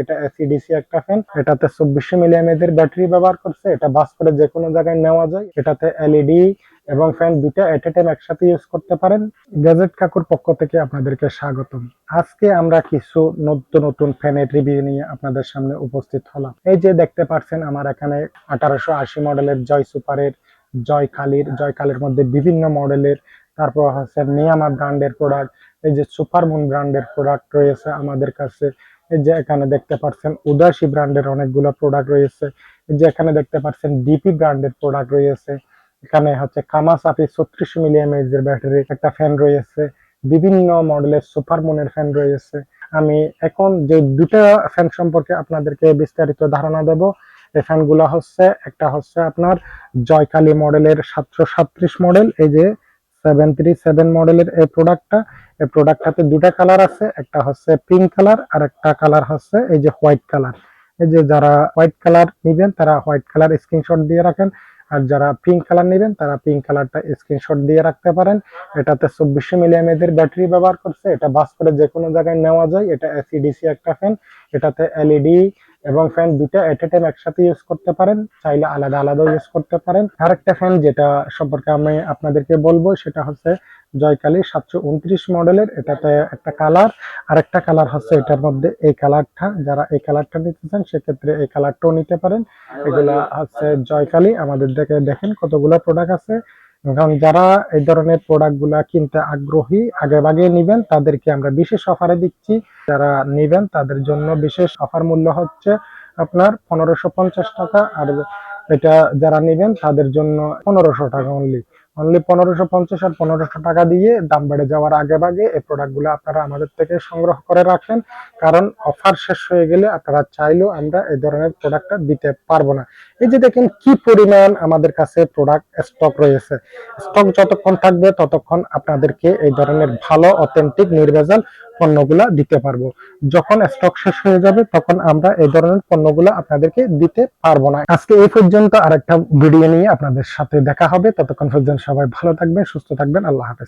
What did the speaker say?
এটা এসিডিসি একটা ফ্যান এটাতে চব্বিশশো মিলিয়ামেজ এর ব্যাটারি ব্যবহার করছে, এটা বাস করে যে কোনো জায়গায় নেওয়া যায়। এটাতে এলইডি এবং ফ্যান দুইটা এট এ টাইম একসাথে ইউজ করতে পারেন। গ্যাজেট কাকুর পক্ষ থেকে আপনাদেরকে স্বাগতম। আজকে আমরা কিছু নতুন নতুন ফ্যানের রিভিউ নিয়ে আপনাদের সামনে উপস্থিত হলাম। এই যে দেখতে পাচ্ছেন, আমার এখানে আঠারোশো আশি মডেলের জয় সুপারের জয় কালির জয় কালির মধ্যে বিভিন্ন মডেলের তারপর হচ্ছে নিয়ামা ব্র্যান্ডের প্রোডাক্ট এই যে সুপার মুন ব্র্যান্ডের প্রোডাক্ট রয়েছে আমাদের কাছে। যে এখানে দেখতে পাচ্ছেন উদাসী ব্র্যান্ডের অনেকগুলো প্রোডাক্ট রয়েছে। এই যে এখানে দেখতে পাচ্ছেন ডিপি ব্র্যান্ডের প্রোডাক্ট রয়েছে। এখানে হচ্ছে কামাসাফি ছত্রিশ মিলিয়ন এর ব্যাটারি একটা ফ্যান রয়েছে। বিভিন্ন মডেলের সুপার মুনের ফ্যান রয়েছে। আমি এখন যে দুটা ফ্যান সম্পর্কে আপনাদেরকে বিস্তারিত ধারণা দেব, এই ফ্যানগুলো হচ্ছে, একটা হচ্ছে আপনার জয়কালী মডেলের সাতশো মডেল এই যে সেভেন থ্রি সেভেন মডেলের এই প্রোডাক্টটা এই প্রোডাক্টটাতে দুটা কালার আছে, একটা হচ্ছে পিঙ্ক কালার আর একটা কালার হচ্ছে এই যে হোয়াইট কালার এই যে যারা হোয়াইট কালার নিবেন, তারা হোয়াইট কালার স্ক্রিনশট দিয়ে রাখেন। আর যারা পিঙ্ক কালার নেবেন, তারা পিঙ্ক কালারটা স্ক্রিনশট দিয়ে রাখতে পারেন। এটাতে চব্বিশশো মিলিয়ামেজ এর ব্যাটারি ব্যবহার করছে। এটা বাস করে যে কোনো জায়গায় নেওয়া যায়। এটা এসিডিসি একটা ফ্যান এটাতে এলইডি এবং ফ্যান দুটা এট এ টাইম একসাথে ইউজ করতে পারেন, চাইলে আলাদা আলাদা ইউজ করতে পারেন। আরেকটা ফ্যান যেটা সম্পর্কে আমি আপনাদেরকে বলব, সেটা হচ্ছে জয়কালী সাতশো উনত্রিশ মডেলের। এটাতে একটা কালার আর একটা কালার হচ্ছে এটার মধ্যে এই কালারটা যারা এই কালারটা নিতে চান, সেক্ষেত্রে এই কালারটাও নিতে পারেন। এগুলা হচ্ছে জয়কালী। আমাদের দেখে দেখেন কতগুলো প্রোডাক্ট আছে। এখন যারা এই ধরনের প্রোডাক্টগুলা কিনতে আগ্রহী, আগে ভাগে নিবেন, তাদেরকে আমরা বিশেষ অফারে দিচ্ছি। যারা নিবেন, তাদের জন্য বিশেষ অফার মূল্য হচ্ছে আপনার পনেরোশো পঞ্চাশ টাকা। আর এটা যারা নিবেন, তাদের জন্য পনেরোশো টাকা অনলি অনলি পনেরোশো পঞ্চাশ আর পনেরোশো টাকা দিয়ে দাম বেড়ে যাওয়ার আগে ভাগে এই প্রোডাক্টগুলো আপনারা আমাদের থেকে সংগ্রহ করে রাখেন। কারণ অফার শেষ হয়ে গেলে আপনারা চাইলেও আমরা এই ধরনের প্রোডাক্টটা দিতে পারব না। এই যে দেখেন কি পরিমাণ আমাদের কাছে প্রোডাক্ট স্টক রয়েছে। স্টক যতক্ষণ থাকবে ততক্ষণ আপনাদেরকে এই ধরনের ভালো অথেন্টিক নির্ভেজাল পণ্যগুলা দিতে পারব। যখন স্টক শেষ হয়ে যাবে, তখন আমরা এই ধরনের পণ্যগুলো আপনাদেরকে দিতে পারব না। আজকে এই পর্যন্ত আরেকটা ভিডিও নিয়ে আপনাদের সাথে দেখা হবে। ততক্ষণ পর্যন্ত সবাই ভালো থাকবেন, সুস্থ থাকবেন। আল্লাহ হাফেজ।